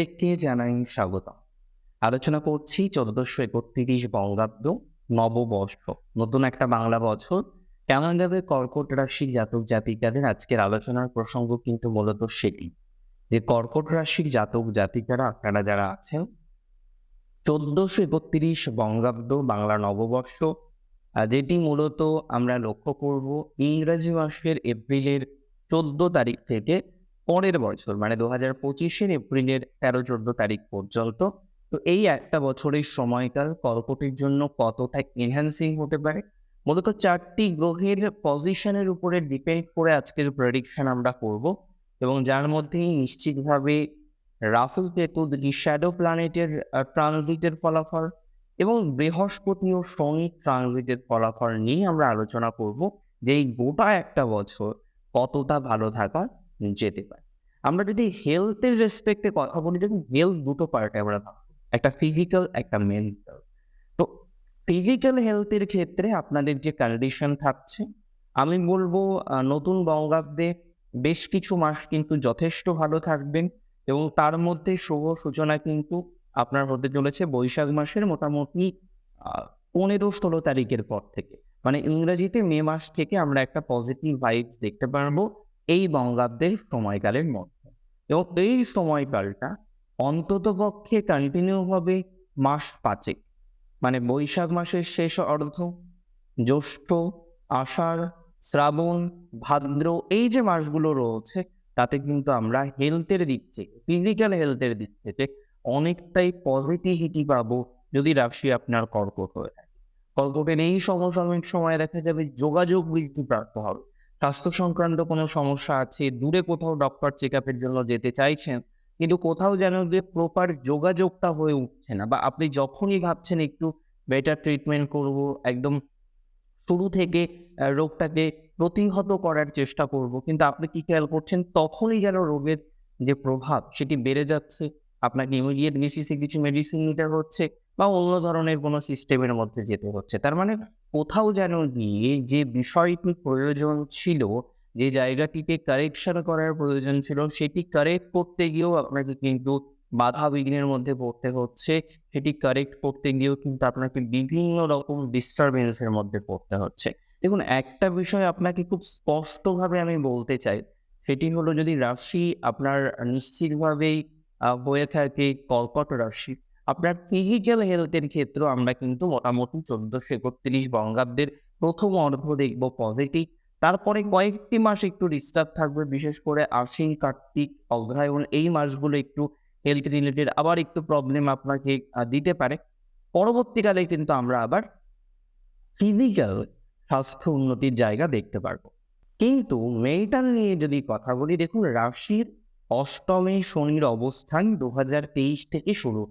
প্রত্যেককে জানাই স্বাগত আলোচনা করছি চোদ্দশো একত্রিশ বঙ্গাব্দ নববর্ষ। নতুন একটা বাংলা বছর। কেমন যাবে কর্কট রাশির জাতক জাতিকাদের? আজকের আলোচনার প্রসঙ্গ কিন্তু মূলত সেটি, যে কর্কট রাশির জাতক জাতিকারা আপনারা যারা আছেন চোদ্দশো একত্রিশ বঙ্গাব্দ বাংলা নববর্ষ যেটি মূলত আমরা লক্ষ্য করব ইংরেজি মাসের এপ্রিলের চোদ্দ তারিখ থেকে পরের বছর মানে দু হাজার পঁচিশের এপ্রিলের তেরো চোদ্দ তারিখ পর্যন্ত, তো এই একটা বছরের সময়কাল কর্কটের জন্য কতটা এনহ্যান্সিং হতে পারে? মূলত চারটি গ্রহের পজিশনের উপরে ডিপেন্ড করে আজকের প্রেডিকশন আমরা করব এবং যার মধ্যে নিশ্চিতভাবে রাহুল কেতু শ্যাডো প্ল্যানেটের ট্রানজিটের ফলাফল এবং বৃহস্পতি ও শনি ট্রানজিটের ফলাফল নিয়ে আমরা আলোচনা করব যে এই গোটা একটা বছর কতটা ভালো থাকা যেতে পারে। আমরা যদি হেলথের রেসপেক্টে কথা বলি, দেখুন হেলথ দুটো পার্টে আমরা একটা ফিজিক্যাল একটা মেন্টাল তো ফিজিক্যাল হেলথের ক্ষেত্রে আপনাদের যে কন্ডিশন থাকছে, আমি বলব নতুন বঙ্গাব্দে বেশ কিছু মাস কিন্তু যথেষ্ট ভালো থাকবেন এবং তার মধ্যে শুভ সূচনা কিন্তু আপনার হতে চলেছে বৈশাখ মাসের মোটামুটি পনেরো ষোলো তারিখের পর থেকে। মানে ইংরেজিতে মে মাস থেকে আমরা একটা পজিটিভ ভাইবস দেখতে পারব। এই বঙ্গাব্দের সময়কালের মধ্যে। এবং এই সময়কালটা অন্তত পক্ষে কন্টিনিউ হবে মাস পাঁচেক। মানে বৈশাখ মাসের শেষ অর্ধ, জ্যৈষ্ঠ, আষাঢ়, শ্রাবণ, ভাদ্র এই যে মাসগুলো রয়েছে, তাতে কিন্তু আমরা হেলথের দিক থেকে ফিজিক্যাল হেলথের দিক থেকে অনেকটাই পজিটিভিটি পাবো যদি রাশি আপনার কর্কট হয়ে থাকে। কর্কটের এই সমসাময়িক সময়ে দেখা যাবে যোগাযোগ বৃদ্ধি প্রাপ্ত হবে। স্বাস্থ্য সংক্রান্ত কোনো সমস্যা আছে? দূরে কোথাও ডক্টর চেক আপের জন্য যেতে চাইছেন, কিন্তু কোথাও যেন যে প্রপার যোগাযোগটা হয়ে উঠছে না, বা আপনি যখনই ভাবছেন একটু বেটার ট্রিটমেন্ট করব, একদম শুরু থেকে রোগটাকে প্রতিহত করার চেষ্টা করব, কিন্তু আপনি কি খেয়াল করছেন? তখনই যেন রোগের যে প্রভাব সেটি বেড়ে যাচ্ছে। আপনাকে ইমিডিয়েট বেসিসে কিছু মেডিসিন নিতে হচ্ছে বা অন্য ধরনের কোনো সিস্টেমের মধ্যে যেতে হচ্ছে। তার মানে কোথাও যেন গিয়ে যে বিষয়টি প্রয়োজন ছিল, যে জায়গাটিকে কারেকশন করার প্রয়োজন ছিল, সেটি কারেক্ট করতে গিয়েও আপনাকে কিন্তু বাধা বিঘ্নের মধ্যে পড়তে হচ্ছে। সেটি কারেক্ট করতে গিয়েও কিন্তু আপনাকে বিভিন্ন রকম ডিস্টারবেন্সের মধ্যে পড়তে হচ্ছে। দেখুন, একটা বিষয় আপনাকে খুব স্পষ্টভাবে আমি বলতে চাই। সেটি হলো যদি রাশি আপনার নিশ্চিতভাবেই হয়ে থাকে কর্কট রাশি আপনার ফিজিক্যাল হেলথের ক্ষেত্রে আমরা কিন্তু মোটামুটি চোদ্দশো একত্রিশ বঙ্গাব্দের প্রথম অর্ধ দেখব পজিটিভ তারপরে কয়েকটি মাস একটু ডিস্টার্ব থাকবে, বিশেষ করে আশ্বিন, কার্তিক, অগ্রহায়ণ, এই মাসগুলো একটু হেলথ রিলেটেড আবার একটু প্রবলেম আপনাকে দিতে পারে। পরবর্তীকালে কিন্তু আমরা আবার ফিজিক্যাল স্বাস্থ্য উন্নতির জায়গা দেখতে পারব। কিন্তু মেন্টাল নিয়ে যদি কথা বলি, দেখুন, রাশির অষ্টমে শনির অবস্থান দু হাজার তেইশ থেকে শুরু।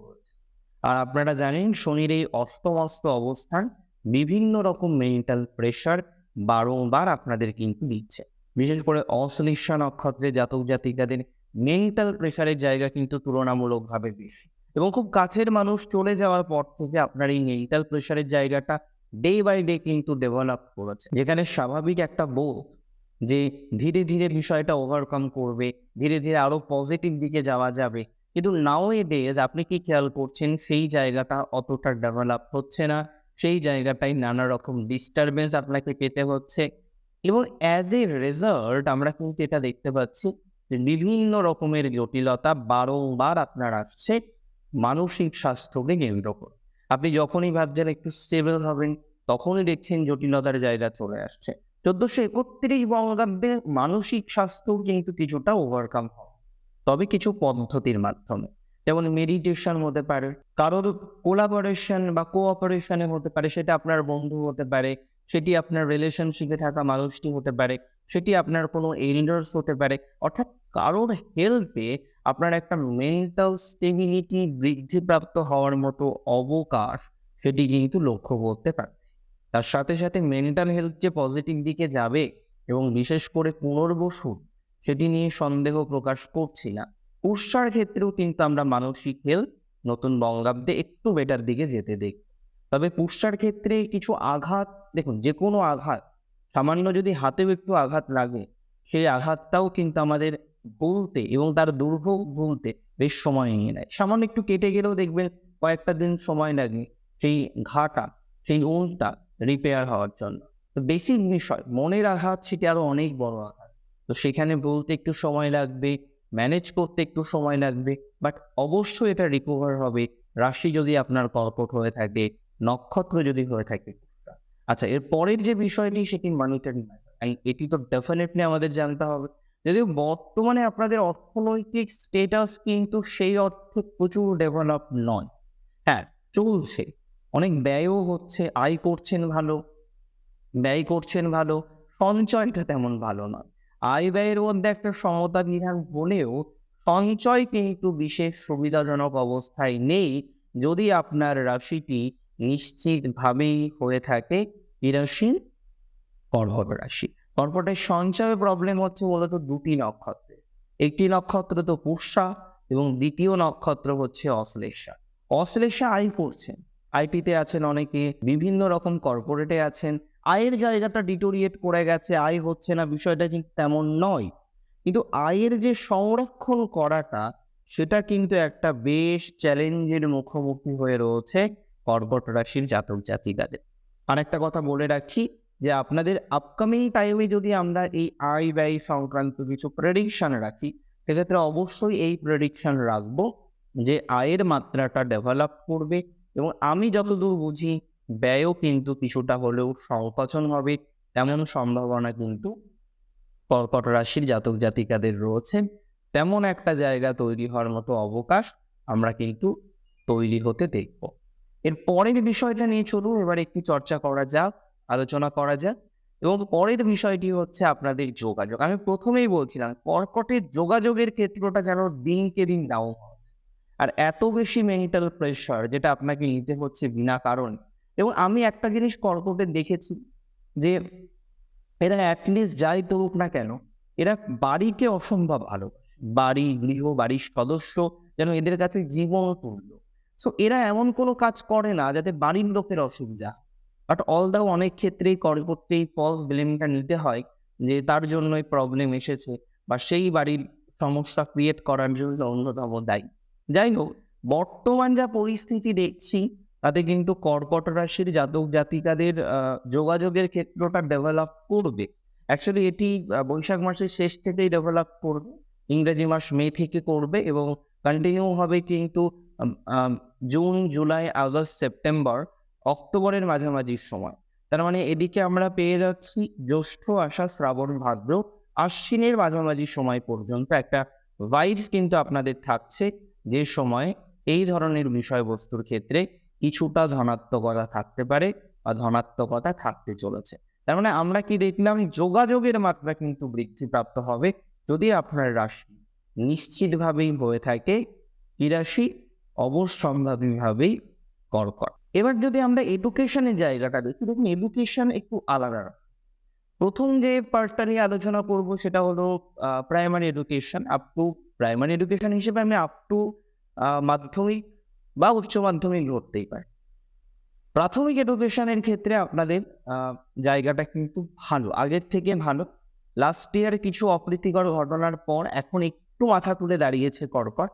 আর আপনারা জানেন শনির এই অষ্টমস্ত অবস্থান বিভিন্ন রকম মেন্টাল প্রেশার বারংবার আপনাদের কিন্তু দিচ্ছে। বিশেষ করে অশ্লেষা নক্ষত্রে জাতক জাতিকাদের মেন্টাল প্রেশারের জায়গা কিন্তু তুলনামূলকভাবে বেশি। এবং খুব কাছের মানুষ চলে যাওয়ার পর থেকে আপনার এই মেন্টাল প্রেশারের জায়গাটা ডে বাই ডে কিন্তু ডেভেলপ করেছে। যেখানে স্বাভাবিক একটা বোধ যে ধীরে ধীরে বিষয়টা ওভারকাম করবে, ধীরে ধীরে আরও পজিটিভ দিকে যাওয়া যাবে কিন্তু নাও এ ডেজ আপনি কি খেয়াল করছেন? সেই জায়গাটা অতটা ডেভেলপ হচ্ছে না। সেই জায়গাটায় নানা রকম ডিস্টারবেন্স আপনাকে পেতে হচ্ছে। এবং অ্যাজ এ রেজাল্ট আমরা কিন্তু এটা দেখতে পাচ্ছি বিভিন্ন রকমের জটিলতা বারংবার আপনার আসছে মানসিক স্বাস্থ্যকে কেন্দ্র করে। আপনি যখনই ভাবছেন একটু স্টেবল হবেন, তখনই দেখছেন জটিলতার জায়গা চলে আসছে। চোদ্দশো একত্রিশ বঙ্গাব্দে মানসিক স্বাস্থ্য কিন্তু কিছুটা ওভারকাম হয়। তবে কিছু পদ্ধতির মাধ্যমে। যেমন মেডিটেশন হতে পারে, কারোর কোলাবোরেশন বা কোঅপারেশনে হতে পারে, সেটা আপনার বন্ধু হতে পারে, সেটি আপনার রিলেশনশিপে থাকা মানুষটি হতে পারে, সেটি আপনার কোনো এলিডার্স হতে পারে, অর্থাৎ কারোর হেল্পে আপনার একটা মেন্টাল স্টেবিলিটি বৃদ্ধিপ্রাপ্ত হওয়ার মতো অবকাশ সেটি কিন্তু লক্ষ্য করতে পারছি। তার সাথে সাথে মেন্টাল হেলথ যে পজিটিভ দিকে যাবে এবং বিশেষ করে পুনর্বসু সেটি নিয়ে সন্দেহ প্রকাশ করছি না। উৎসার ক্ষেত্রেও কিন্তু আমরা মানসিক হেলথ নতুন বঙ্গাব্দে একটু বেটার দিকে যেতে দেখি। তবে পুষ্টার ক্ষেত্রে কিছু আঘাত, দেখুন যে কোনো আঘাত, সামান্য যদি হাতেও একটু আঘাত লাগে, সেই আঘাতটাও কিন্তু আমাদের ভুলতে এবং তার দুর্ভোগ ভুলতে বেশ সময় নিয়ে নেয়। সামান্য একটু কেটে গেলেও দেখবেন কয়েকটা দিন সময় লাগে সেই ঘাটা, সেই উনটা রিপেয়ার হওয়ার জন্য। তো বেসিক বিষয়, মনের আঘাত সেটি আরও অনেক বড় আঘাত। তো সেখানে বলতে একটু সময় লাগবে ম্যানেজ করতে একটু সময় লাগবে বাট অবশ্যই এটা রিকভার হবে রাশি যদি আপনার কর্কট হয়ে থাকে, নক্ষত্র যদি হয়ে থাকে। আচ্ছা এর পরের যে বিষয়টি সেটি মানিটারি এটি তো ডেফিনেটলি আমাদের জানতে হবে। যদিও বর্তমানে আপনাদের অর্থনৈতিক স্টেটাস কিন্তু সেই অর্থে প্রচুর ডেভেলপ নয়। হ্যাঁ চলছে। অনেক ব্যয়ও হচ্ছে, আয় করছেন ভালো, ব্যয় করছেন ভালো, সঞ্চয়টা তেমন ভালো নয়। আয় ব্যয়ের মধ্যে একটা সমতা বিধান হলেও সঞ্চয় কিন্তু বিশেষ সুবিধাজনক অবস্থায় নেই। যদি আপনার রাশিটি নিশ্চিতভাবেই হয়ে থাকে এই রাশি কর্কট রাশি। কর্কটের সঞ্চয় প্রবলেম হচ্ছে মূলত দুটি নক্ষত্রে। একটি নক্ষত্র তো পুষা এবং দ্বিতীয় নক্ষত্র হচ্ছে অশ্লেষা। অশ্লেষা আয় করছেন। আইটিতে আছেন অনেকে, বিভিন্ন রকম কর্পোরেটে আছেন। আয়ের জায়গাটা ডিটোরিয়েট করে গেছে আয় হচ্ছে না, বিষয়টা কিন্তু তেমন নয়। কিন্তু আয়ের যে সংরক্ষণ করাটা, সেটা কিন্তু একটা বেশ চ্যালেঞ্জের মুখোমুখি হয়ে রয়েছে কর্কট রাশির জাতক জাতিকাদের। আর একটা কথা বলে রাখি যে, আপনাদের আপকামিং টাইমে যদি আমরা এই আয় ব্যয় সংক্রান্ত কিছু প্রেডিকশন রাখি, সেক্ষেত্রে অবশ্যই এই প্রেডিকশন রাখব যে আয়ের মাত্রাটা ডেভেলপ করবে। এবং আমি যতদূর বুঝি ব্যয়ও কিন্তু কিছুটা হলেও সংকোচন হবে তেমন সম্ভাবনা কিন্তু কর্কট রাশির জাতক জাতিকাদের রয়েছে। তেমন একটা জায়গা তৈরি হওয়ার মতো অবকাশ আমরা কিন্তু তৈরি হতে দেখব। এর পরের বিষয়টা নিয়ে চলুন, এবার একটু চর্চা করা যাক, আলোচনা করা যাক। এবং পরের বিষয়টি হচ্ছে আপনাদের যোগাযোগ। আমি প্রথমেই বলছিলাম কর্কটের যোগাযোগের ক্ষেত্রটা যেন দিনকে দিন ডাউন আর এত বেশি মেন্টাল প্রেশার যেটা আপনাকে নিতে হচ্ছে বিনা কারণ এবং আমি একটা জিনিস কর্কটে দেখেছি যে এরা অ্যাটলিস্ট যাই করুক না কেন, এরা বাড়িকে অসম্ভব ভালোবাসে। বাড়ি, গৃহ, বাড়ির সদস্য যেন এদের কাছে জীবন তুল্য সো এরা এমন কোনো কাজ করে না যাতে বাড়ির লোকের অসুবিধা বাট অল দা অনেক ক্ষেত্রেই কর্কটকেই ফলস ব্লেমটা নিতে হয় যে তার জন্যই প্রবলেম এসেছে বা সেই বাড়ির সমস্যা ক্রিয়েট করার জন্য অন্যতম দায়ী। যাই হোক, বর্তমান যা পরিস্থিতি দেখছি তাতে কিন্তু কর্কট রাশির জাতক জাতিকাদের যোগাযোগের ক্ষেত্রটা ডেভেলপ করবে। অ্যাকচুয়ালি এটি বৈশাখ মাসের শেষ থেকেই ডেভেলপ করবে। ইংরেজি মাস মে থেকে করবে এবং কন্টিনিউ হবে কিন্তু জুন জুলাই আগস্ট সেপ্টেম্বর অক্টোবরের মাঝামাঝি সময়। তার মানে এদিকে আমরা পেয়ে যাচ্ছি জ্যৈষ্ঠ আষাঢ়, শ্রাবণ, ভাদ্র, আশ্বিনের মাঝামাঝি সময় পর্যন্ত। একটা ভাইবস কিন্তু আপনাদের থাকছে যে সময় এই ধরনের বিষয়বস্তুর ক্ষেত্রে কিছুটা ধনাত্মকতা থাকতে পারে বা ধনাত্মকতা থাকতে চলেছে। তার মানে আমরা কি দেখলাম, যোগাযোগের মাত্রা কিন্তু বৃদ্ধিপ্রাপ্ত হবে যদি আপনার রাশি নিশ্চিতভাবেই হয়ে থাকে, কি রাশি? অবশ্যম্ভাবীভাবেই কর্কট। এবার যদি আমরা এডুকেশনের জায়গাটা দেখি, দেখুন এডুকেশন একটু আলাদা প্রথম যে পার্টটা নিয়ে আলোচনা করব সেটা হলো primary education up to primary education হিসেবে আমি আপ টু মাধ্যমিক বা উচ্চ মাধ্যমিক ধরতেই পারি। প্রাথমিক এডুকেশনের ক্ষেত্রে আপনাদের জায়গাটা কিন্তু ভালো, আগের থেকে ভালো। লাস্ট ইয়ার কিছু অপ্রীতিকর ঘটনার পর এখন একটু মাথা তুলে দাঁড়িয়েছে কর্কট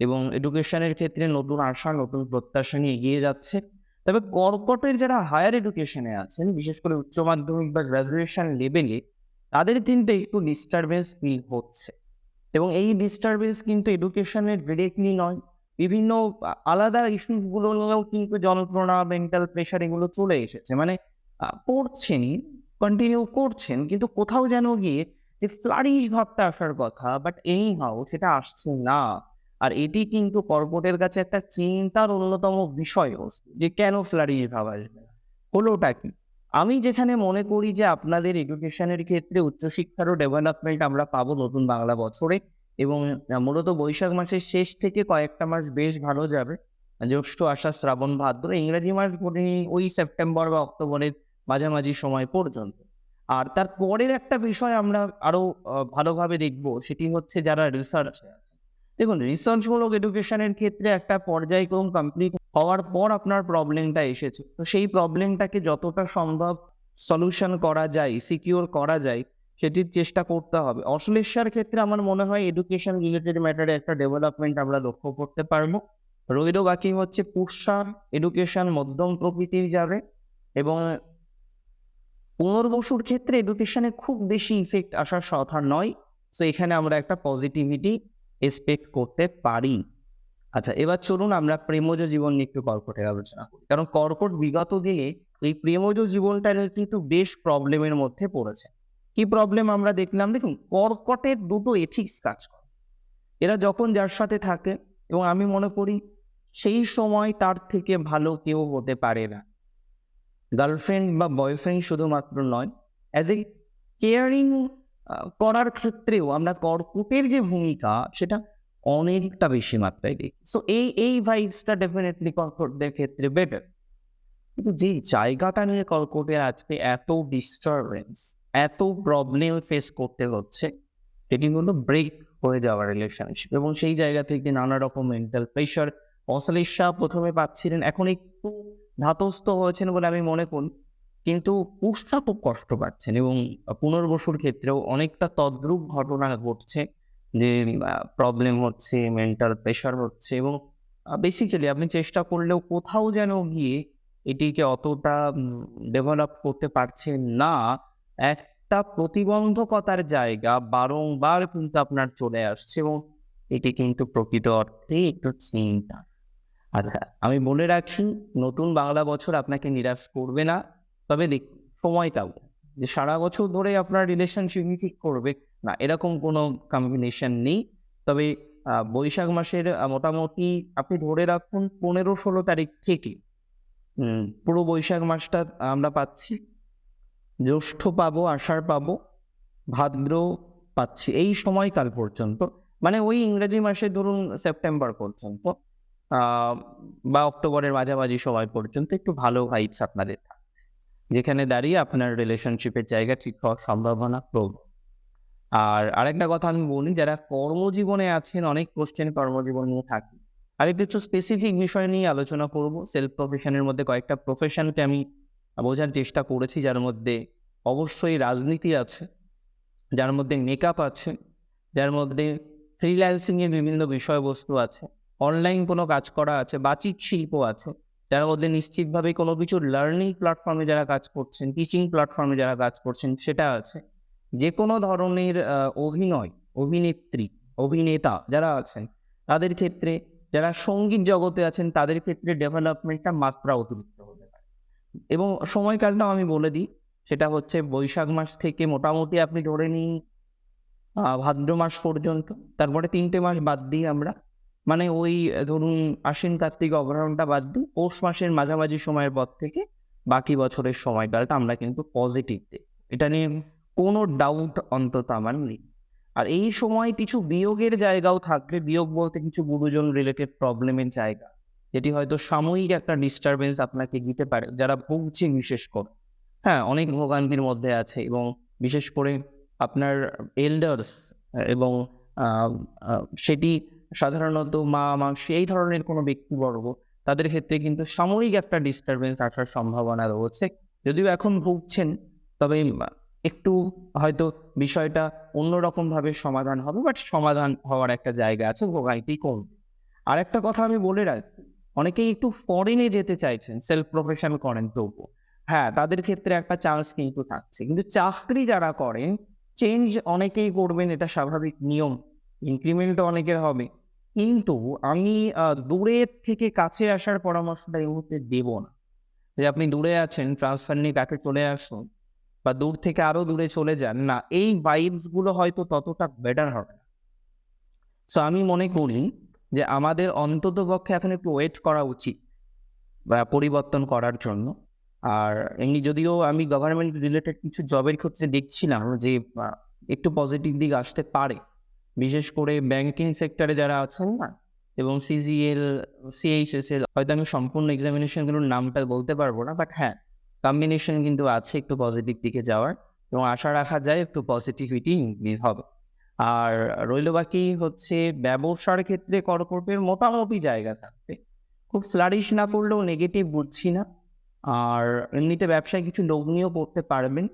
এবং এডুকেশনের ক্ষেত্রে নতুন আশা, নতুন প্রত্যাশা নিয়ে এগিয়ে যাচ্ছে। তবে কর্কটের যারা হায়ার এডুকেশনে আছেন, বিশেষ করে উচ্চ মাধ্যমিক বা গ্রাজুয়েশন লেভেলে তাদের কিন্তু একটু ডিস্টারবেন্স ফিল হচ্ছে। এবং এই ডিস্টারবেন্স কিন্তু এডুকেশনের ডিরেক্টলি নয় বিভিন্ন আলাদা ইস্যুসগুলো নিয়েও কিন্তু যন্ত্রণা মেন্টাল প্রেশার এগুলো চলে এসেছে। মানে পড়ছেন কন্টিনিউ করছেন, কিন্তু কোথাও যেন গিয়ে যে ফ্লারিশ ভাবটা আসার কথা বাট এই হাও সেটা আসছে না। আর এটি কিন্তু কর্পোরেটের কাছে একটা চিন্তার অন্যতম বিষয় যে কেন ফ্লারিশ ভাব আসবে হলোটা কি? আমি যেখানে মনে করি যে আপনাদের এডুকেশনের ক্ষেত্রে উচ্চশিক্ষারও ডেভেলপমেন্ট আমরা পাবো নতুন বাংলা বছরে। এবং মূলত বৈশাখ মাসের শেষ থেকে কয়েকটা মাস বেশ ভালো যাবে। জ্যৈষ্ঠ আষাঢ় শ্রাবণ ভাদ্র, ইংরেজি মাস ওই সেপ্টেম্বর বা অক্টোবরের মাঝামাঝি সময় পর্যন্ত। আর তার পরের একটা বিষয় আমরা আরও ভালোভাবে দেখব, সেটি হচ্ছে যারা রিসার্চ দেখুন রিসার্চমূলক এডুকেশনের ক্ষেত্রে একটা পর্যায়ক্রম কমপ্লিট হওয়ার পর আপনার প্রবলেমটা এসেছে। তো সেই প্রবলেমটাকে যতটা সম্ভব সলিউশন করা যায় সিকিওর করা যায় সেটির চেষ্টা করতে হবে। অশ্লেষার ক্ষেত্রে আমার মনে হয় এডুকেশন রিলেটেড ম্যাটারে একটা ডেভেলপমেন্ট আমরা লক্ষ্য করতে পারব। রইল বাকি হচ্ছে পুষা এডুকেশন মধ্যম প্রকৃতির যাবে এবং পুনর্বসুর ক্ষেত্রে এডুকেশনে খুব বেশি ইফেক্ট আসার কথা নয়। তো এখানে আমরা একটা পজিটিভিটি এক্সপেক্ট করতে পারি। আচ্ছা এবার চলুন আমরা প্রেমজ জীবন নিয়ে একটু কর্কটের আলোচনা করি। কারণ কর্কট বিগত দিনে এই প্রেমজ জীবনটা কিন্তু বেশ প্রবলেমের মধ্যে পড়েছে। কি প্রবলেম আমরা দেখলাম? দেখুন, কর্কটের দুটো এথিক্স কাজ করে। এরা যখন যার সাথে থাকে, এবং আমি মনে করি সেই সময় তার থেকে ভালো কেউ হতে পারে না। গার্লফ্রেন্ড বা বয়ফ্রেন্ড শুধুমাত্র নয় অ্যাজ এ কেয়ারিং করার ক্ষেত্রেও আমরা কর্কটের যে ভূমিকা, সেটা অনেকটা বেশি মাত্রায় দেখি। সো এই এই ভাইবসটা ডেফিনেটলি কর্কটদের ক্ষেত্রে বেটার কিন্তু যে জায়গাটা নিয়ে কর্কটের আজকে এত ডিস্টারবেন্স এত প্রবলেম ফেস করতে হচ্ছে, সেটি হলো ব্রেক হয়ে যাওয়া রিলেশনশিপ এবং সেই জায়গা থেকে নানা রকম মেন্টাল প্রেশার অশ্লেষা প্রথমে পাচ্ছিলেন, এখন একটু ধাতস্থ হয়েছেন বলে আমি মনে করি, কিন্তু পুষ্পা খুব কষ্ট পাচ্ছেন এবং পুনর্বসুর ক্ষেত্রেও অনেকটা তদ্রূপ ঘটনা ঘটছে যে প্রবলেম হচ্ছে মেন্টাল প্রেশার হচ্ছে এবং বেসিক্যালি আপনি চেষ্টা করলেও কোথাও যেন গিয়ে এটিকে অতটা ডেভেলপ করতে পারছেন না। একটা প্রতিবন্ধকতার জায়গা বারংবার কিন্তু আপনার চলে আসছে এবং এটি কিন্তু প্রকৃত অর্থে একটু চিন্তা। আচ্ছা আমি বলে রাখি, নতুন বাংলা বছর আপনাকে নিরাশ করবে না। তবে দেখ সময়টাও যে সারা বছর ধরে আপনার রিলেশনশিপ ঠিক করবে না, এরকম কোনো কম্বিনেশন নেই। তবে বৈশাখ মাসের মোটামুটি আপনি ধরে রাখুন, পনেরো ষোলো তারিখ থেকে পুরো বৈশাখ মাসটা আমরা পাচ্ছি। জ্যৈষ্ঠ পাবো, আষাঢ় পাবো, ভাদ্র পাচ্ছি। এই সময়কাল পর্যন্ত মানে ওই ইংরেজি মাসে ধরুন সেপ্টেম্বর পর্যন্ত বা অক্টোবরের মাঝামাঝি সময় পর্যন্ত একটু ভালো ভাইবস আপনাদের থাকছে। যেখানে দাঁড়িয়ে আপনার রিলেশনশিপের জায়গা ঠিক হওয়ার সম্ভাবনা প্রবল আর আরেকটা কথা আমি বলি, যারা কর্মজীবনে আছেন, অনেক কোশ্চেন কর্মজীবন নিয়ে থাকে। আর একটু স্পেসিফিক বিষয় নিয়ে আলোচনা করব। সেলফ প্রফেশনের মধ্যে কয়েকটা প্রফেশনকে আমি বোঝার চেষ্টা করেছি যার মধ্যে অবশ্যই রাজনীতি আছে, যার মধ্যে মেকআপ আছে, যার মধ্যে ফ্রিল্যান্সিংয়ের বিভিন্ন বিষয়বস্তু আছে অনলাইন কোনো কাজ করা আছে বাচিক শিল্প আছে, যার মধ্যে নিশ্চিতভাবে কোনো কিছু লার্নিং প্ল্যাটফর্মে যারা কাজ করছেন টিচিং প্ল্যাটফর্মে যারা কাজ করছেন, সেটা আছে। যে কোনো ধরনের অভিনয়, অভিনেত্রী, অভিনেতা যারা আছেন, তাদের ক্ষেত্রে, যারা সংগীত জগতে আছেন, তাদের ক্ষেত্রে ডেভেলপমেন্টটা মাত্রা অতিরিক্ত। এবং সময়কালটাও আমি বলে দিই। সেটা হচ্ছে বৈশাখ মাস থেকে মোটামুটি আপনি ধরে নিন ভাদ্র মাস পর্যন্ত। তারপরে তিনটে মাস বাদ দিই আমরা। মানে ওই, ধরুন, আশ্বিন কার্তিক অগ্রহণটা বাদ দিই। পৌষ মাসের মাঝামাঝি সময়ের পর থেকে বাকি বছরের সময়কালটা আমরা কিন্তু পজিটিভ দিই। এটা নিয়ে কোনো ডাউট অন্তত আমার নেই। আর এই সময় কিছু বিয়োগের জায়গাও থাকবে। বিয়োগ বলতে কিছু গুরুজন রিলেটেড প্রবলেমের জায়গা। যেটি হয়তো সাময়িক একটা ডিস্টারবেন্স আপনাকে দিতে পারে, যারা ভুগছে বিশেষ করে। হ্যাঁ অনেক ভোগান্তির মধ্যে আছে এবং বিশেষ করে আপনার এল্ডার্স এবং সেটি সাধারণত মা, মাংস এই ধরনের কোনো ব্যক্তিবর্গ, তাদের ক্ষেত্রে কিন্তু সাময়িক একটা ডিস্টারবেন্স আসার সম্ভাবনা রয়েছে। যদিও এখন ভুগছেন, তবে একটু হয়তো বিষয়টা অন্যরকমভাবে সমাধান হবে বাট সমাধান হওয়ার একটা জায়গা আছে, ভোগান্তি কমবে। আর একটা কথা আমি বলে রাখি অনেকেই একটু ফরেনে যেতে চাইছেন সেলফ প্রফেশন করেন তবু হ্যাঁ তাদের ক্ষেত্রে একটা চান্স কিন্তু থাকছে। কিন্তু চাকরি যারা করেন চেঞ্জ অনেকেই করবেন, এটা স্বাভাবিক নিয়ম। ইনক্রিমেন্ট অনেকের হবে। কিন্তু আমি দূরের থেকে কাছে আসার পরামর্শটা এই মুহূর্তে দেব না। যে আপনি দূরে আছেন ট্রান্সফার নিয়ে কাছে চলে আসুন, বা দূর থেকে আরও দূরে চলে যান, না, এই ভাইবসগুলো হয়তো ততটা বেটার হবে না। সো আমি মনে করি যে আমাদের অন্তত পক্ষে এখন একটু ওয়েট করা উচিত বা পরিবর্তন করার জন্য। আর এমনি যদিও আমি গভর্নমেন্ট রিলেটেড কিছু জবের ক্ষেত্রে দেখছিলাম যে একটু পজিটিভ দিক আসতে পারে। বিশেষ করে ব্যাংকিং সেক্টরে যারা আছেন না, এবং সিজিএল সিএইচএসএল হয়তো আমি সম্পূর্ণ এক্সামিনেশনগুলোর নামটা বলতে পারব না বাট হ্যাঁ কম্বিনেশন কিন্তু আছে একটু পজিটিভ দিকে যাওয়ার। এবং আশা রাখা যায় একটু পজিটিভিটি ইনক্রিজ হবে। আর রইল বাকি হচ্ছে ব্যবসার ক্ষেত্রে কর্কটের মোটামুটি জায়গা থাকবে। খুব ফ্লারিশ না করলেও নেগেটিভ বুঝছি না। আর এমনিতে ব্যবসায় কিছু লগ্নিও করতে পারবেন।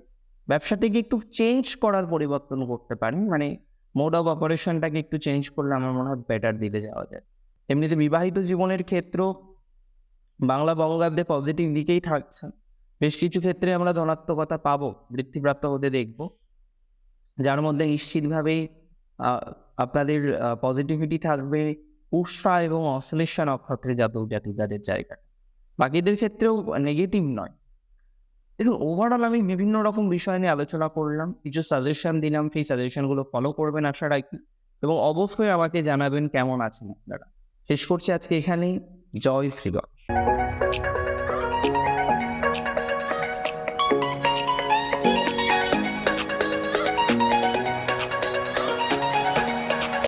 ব্যবসাটাকে একটু চেঞ্জ করার পরিবর্তন করতে পারেন। মানে মোড অফ অপারেশনটাকে একটু চেঞ্জ করলে আমার মনে হয় বেটার দিকে যাওয়া যায়। এমনিতে বিবাহিত জীবনের ক্ষেত্র বাংলা বঙ্গাব্দে পজিটিভ দিকেই থাকছে। বেশ কিছু ক্ষেত্রে আমরা ধনাত্মকতা পাবো। বৃদ্ধিপ্রাপ্ত হতে দেখব। যার মধ্যে নিশ্চিতভাবে আপনাদের পজিটিভিটি থাকবে উৎসাহ এবং অশ্লেষা নক্ষত্রের জাতক জাতিকাদের জায়গা। বাকিদের ক্ষেত্রেও নেগেটিভ নয়। দেখুন ওভারঅল আমি বিভিন্ন রকম বিষয় নিয়ে আলোচনা করলাম। কিছু সাজেশন দিলাম, সেই সাজেশনগুলো ফলো করবেন আশা রাখি। এবং অবশ্যই আমাকে জানাবেন কেমন আছেন আপনারা। শেষ করছি আজকে এখানেই। জয় শ্রীগণ